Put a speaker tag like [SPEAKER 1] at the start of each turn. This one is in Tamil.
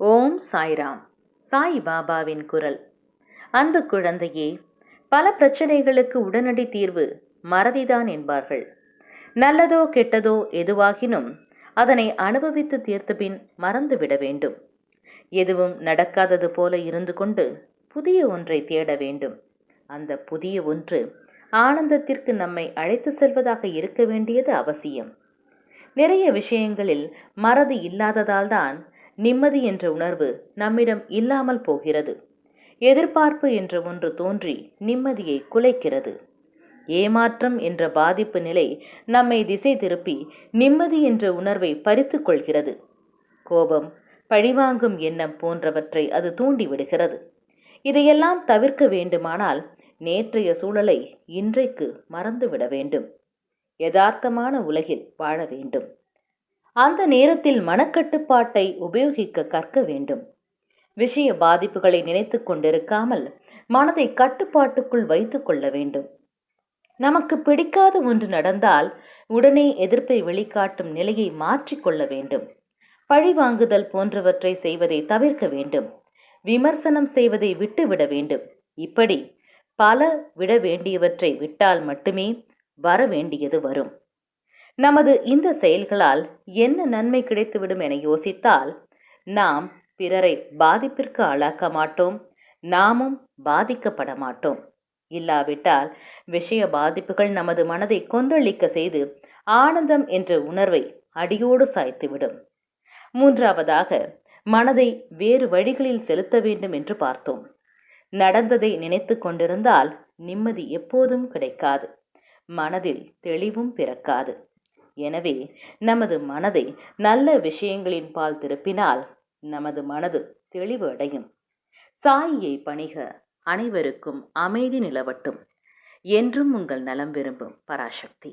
[SPEAKER 1] ஓம் சாய்ராம். சாய் பாபாவின் குரல். அன்பு குழந்தையே பல பிரச்சனைகளுக்கு உடனடி தீர்வு மறதிதான் என்பார்கள். நல்லதோ கெட்டதோ எதுவாகினும் அதனை அனுபவித்து தீர்த்த பின் மறந்துவிட வேண்டும். எதுவும் நடக்காதது போல இருந்து கொண்டு புதிய ஒன்றை தேட வேண்டும். அந்த புதிய ஒன்று ஆனந்தத்திற்கு நம்மை அழைத்து செல்வதாக இருக்க வேண்டியது அவசியம். நிறைய விஷயங்களில் மறதி இல்லாததால்தான் நிம்மதி என்ற உணர்வு நம்மிடம் இல்லாமல் போகிறது. எதிர்பார்ப்பு என்ற ஒன்று தோன்றி நிம்மதியை குலைக்கிறது. ஏமாற்றம் என்ற பாதிப்பு நிலை நம்மை திசை திருப்பி நிம்மதி என்ற உணர்வை பறித்து கொள்கிறது. கோபம் பழிவாங்கும் எண்ணம் போன்றவற்றை அது தூண்டிவிடுகிறது. இதையெல்லாம் தவிர்க்க வேண்டுமானால் நேற்றைய சூழலை இன்றைக்கு மறந்துவிட வேண்டும். யதார்த்தமான உலகில் வாழ வேண்டும். அந்த நேரத்தில் மனக்கட்டுப்பாட்டை உபயோகிக்க கற்க வேண்டும். விஷய பாதிப்புகளை நினைத்து கொண்டிருக்காமல் மனதை கட்டுப்பாட்டுக்குள் வைத்து கொள்ள வேண்டும். நமக்கு பிடிக்காத ஒன்று நடந்தால் உடனே எதிர்ப்பை வெளிக்காட்டும் நிலையை மாற்றிக்கொள்ள வேண்டும். பழிவாங்குதல் போன்றவற்றை செய்வதை தவிர்க்க வேண்டும். விமர்சனம் செய்வதை விட்டுவிட வேண்டும். இப்படி பல விட வேண்டியவற்றை விட்டால் மட்டுமே வர வேண்டியது வரும். நமது இந்த செயல்களால் என்ன நன்மை கிடைத்துவிடும் என யோசித்தால் நாம் பிறரை பாதிப்பிற்கு ஆளாக்க மாட்டோம் நாமும் பாதிக்கப்பட மாட்டோம். இல்லாவிட்டால் விஷய பாதிப்புகள் நமது மனதை கொந்தளிக்க செய்து ஆனந்தம் என்ற உணர்வை அடியோடு சாய்த்துவிடும். மூன்றாவதாக மனதை வேறு வழிகளில் செலுத்த வேண்டும் என்று பார்த்தோம். நடந்ததை நினைத்து கொண்டிருந்தால் நிம்மதி எப்போதும் கிடைக்காது. மனதில் தெளிவும் பிறக்காது. எனவே நமது மனதை நல்ல விஷயங்களின் பால் திருப்பினால் நமது மனது தெளிவு அடையும். சாயியை பணிக அனைவருக்கும் அமைதி நிலவட்டும். என்றும் உங்கள் நலம் விரும்பும் பராசக்தி.